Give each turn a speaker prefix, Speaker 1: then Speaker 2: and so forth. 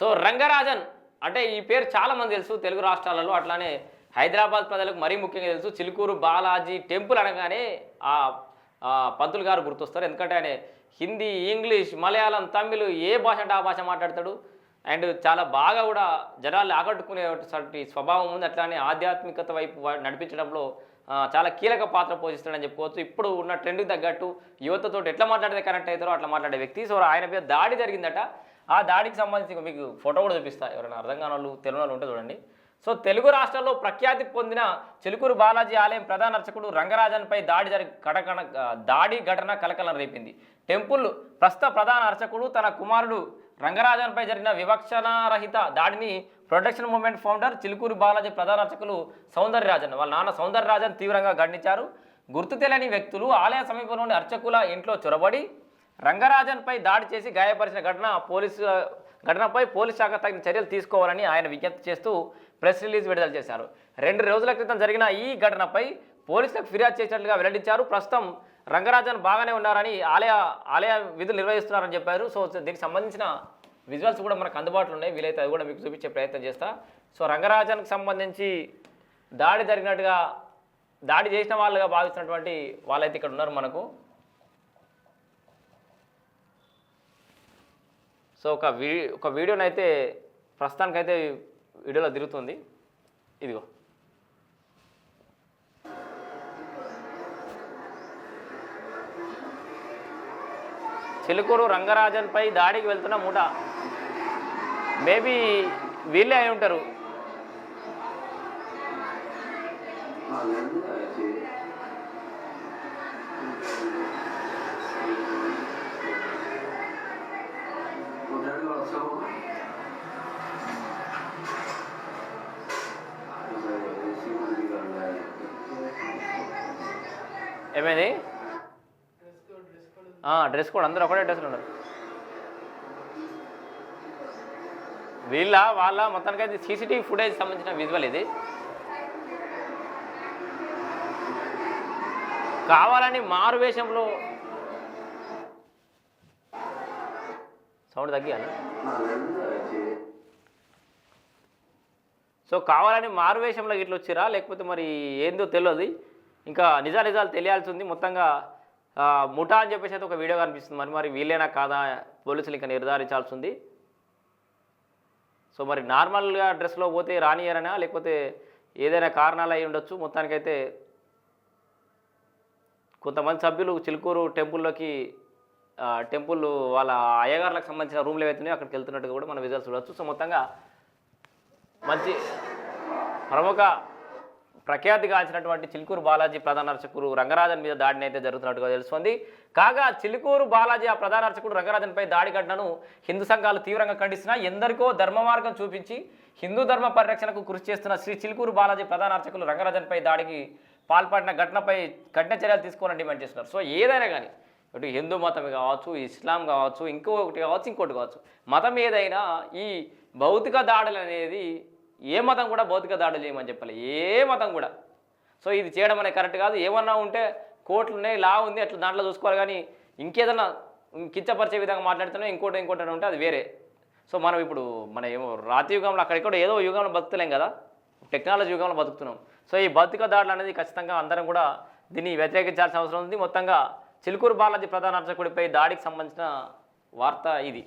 Speaker 1: So Rangarajan అంటే ఈ పేరు చాలామంది తెలుసు తెలుగు రాష్ట్రాలలో అట్లానే హైదరాబాద్ ప్రజలకు మరీ ముఖ్యంగా తెలుసు. చిలుకూరు బాలాజీ టెంపుల్ అనగానే ఆ పంతులు గారు గుర్తొస్తారు. ఎందుకంటే ఆయన హిందీ ఇంగ్లీష్ మలయాళం తమిళ్ ఏ భాష అంటే ఆ భాష మాట్లాడతాడు. అండ్ చాలా బాగా కూడా జనాలు ఆకట్టుకునేటువంటి స్వభావం ఉంది. అట్లానే ఆధ్యాత్మికత వైపు నడిపించడంలో చాలా కీలక పాత్ర పోషిస్తాడని చెప్పుకోవచ్చు. ఇప్పుడు ఉన్న ట్రెండ్కి తగ్గట్టు యువతతో ఎట్లా మాట్లాడితే కనెక్ట్ అవుతారో అట్లా మాట్లాడే వ్యక్తి. సో ఆయన మీద దాడి జరిగిందట. ఆ దాడికి సంబంధించి మీకు ఫోటో కూడా చూపిస్తా. ఎవరైనా అర్థం కాని వాళ్ళు తెలుగు వాళ్ళు ఉంటే చూడండి. సో తెలుగు రాష్ట్రాల్లో ప్రఖ్యాతి పొందిన చిలుకూరు బాలాజీ ఆలయం ప్రధాన అర్చకుడు రంగరాజన్పై దాడి జరిగి కటకణ దాడి ఘటన కలకలం రేపింది. టెంపుల్ ప్రస్తుత ప్రధాన అర్చకుడు తన కుమారుడు రంగరాజన్పై జరిగిన వివక్షణారహిత దాడిని protection movement founder Chilkur Balaji ప్రధాన అర్చకులు సౌందర్యరాజన్ వాళ్ళ నాన్న సౌందర్యరాజన్ తీవ్రంగా ఖండించారు. గుర్తు తెలియని వ్యక్తులు ఆలయ సమీపంలోని అర్చకుల ఇంట్లో చొరబడి రంగరాజన్పై దాడి చేసి గాయపరిచిన ఘటన పోలీసు ఘటనపై పోలీస్ శాఖ తగిన చర్యలు తీసుకోవాలని ఆయన విజ్ఞప్తి చేస్తూ ప్రెస్ రిలీజ్ విడుదల చేశారు. రెండు రోజుల క్రితం జరిగిన ఈ ఘటనపై పోలీసులకు ఫిర్యాదు చేసినట్లుగా వెల్లడించారు. ప్రస్తుతం రంగరాజన్ బాగానే ఉన్నారని ఆలయ ఆలయ విధులు నిర్వహిస్తున్నారని చెప్పారు. సో దీనికి సంబంధించిన విజువల్స్ కూడా మనకు అందుబాటులో ఉన్నాయి. వీలైతే అది కూడా మీకు చూపించే ప్రయత్నం చేస్తా. సో రంగరాజన్కి సంబంధించి దాడి జరిగినట్టుగా దాడి చేసిన వాళ్ళుగా భావిస్తున్నటువంటి వాళ్ళైతే ఇక్కడ ఉన్నారు మనకు. సో ఒక వీ ఒక వీడియోనైతే ప్రస్తుతానికైతే వీడియోలో తిరుగుతుంది. ఇదిగో. చిలుకూరు రంగరాజన్పై దాడికి వెళ్తున్న మూట. మేబీ వీళ్ళే అయి ఉంటారు. ఏమైంది? డ్రెస్ కోడ్ అందరూ ఒకటే డ్రెస్లో ఉండరు వీళ్ళ వాళ్ళ? మొత్తానికైతే సీసీటీవీ ఫుటేజ్ సంబంధించిన విజువల్ ఇది. కావాలని మారు వేషంలో సౌండ్ తగ్గియాలి సో కావాలని మారు వేషంలో ఇట్లా వచ్చిరా? లేకపోతే మరి ఏందో తెలియదు ఇంకా నిజా నిజాలు తెలియాల్సి ఉంది మొత్తంగా ముఠా అని చెప్పేసి అయితే ఒక వీడియో కనిపిస్తుంది. మరి మరి వీళ్ళేనా కాదా పోలీసులు ఇంకా నిర్ధారించాల్సి ఉంది సో మరి నార్మల్గా డ్రెస్లో పోతే రానియరనా లేకపోతే ఏదైనా కారణాలు అయి ఉండొచ్చు? మొత్తానికైతే కొంతమంది సభ్యులు చిలుకూరు టెంపుల్లోకి టెంపుల్ వాళ్ళ అయ్యగారులకు సంబంధించిన రూమ్లు ఏవైతున్నాయో అక్కడికి వెళ్తున్నట్టుగా కూడా మనం విజువల్స్ చూడవచ్చు సో మొత్తంగా మంచి ప్రముఖ ప్రఖ్యాతిగాంచినటువంటి చిలుకూరు బాలాజీ ప్రధాన అర్చకుడు రంగరాజన్ మీద దాడిని అయితే జరుగుతున్నట్టుగా తెలుస్తుంది. కాగా చిలుకూరు బాలాజీ ఆ ప్రధాన అర్చకుడు రంగరాజన్పై దాడి ఘటనను హిందూ సంఘాలు తీవ్రంగా ఖండిస్తున్నా ఎందరికో ధర్మ మార్గం చూపించి హిందూ ధర్మ పరిరక్షణకు కృషి చేస్తున్న శ్రీ చిలుకూరు బాలాజీ ప్రధాన అర్చకులు రంగరాజన్పై దాడికి పాల్పడిన ఘటనపై కఠిన చర్యలు తీసుకోవాలని డిమాండ్ చేస్తున్నారు. సో ఏదైనా కానీ ఇటు హిందూ మతం కావచ్చు ఇస్లాం కావచ్చు ఇంకొకటి కావచ్చు ఇంకోటి కావచ్చు మతం ఏదైనా ఈ భౌతిక దాడులు అనేది ఏ మతం కూడా భౌతిక దాడులు చేయమని చెప్పాలి ఏ మతం కూడా. సో ఇది చేయడం అనేది కరెక్ట్ కాదు. ఏమన్నా ఉంటే కోర్టులు ఉన్నాయి లా ఉంది అట్లా దాంట్లో చూసుకోవాలి కానీ ఇంకేదన్నా కించపరిచే విధంగా మాట్లాడుతున్నా ఇంకోటి ఇంకోటి ఉంటే అది వేరే. సో మనం ఇప్పుడు మన ఏమో రాతి యుగంలో అక్కడిక్కడ ఏదో యుగంలో బతుకులేం కదా. టెక్నాలజీ యుగంలో బతుకుతున్నాం. సో ఈ భౌతిక దాడులు అనేది ఖచ్చితంగా అందరం కూడా దీన్ని వ్యతిరేకించాల్సిన అవసరం ఉంది. మొత్తంగా చిలుకూరు బాలాజీ ప్రధాన అర్చకుడిపై దాడికి సంబంధించిన వార్త ఇది.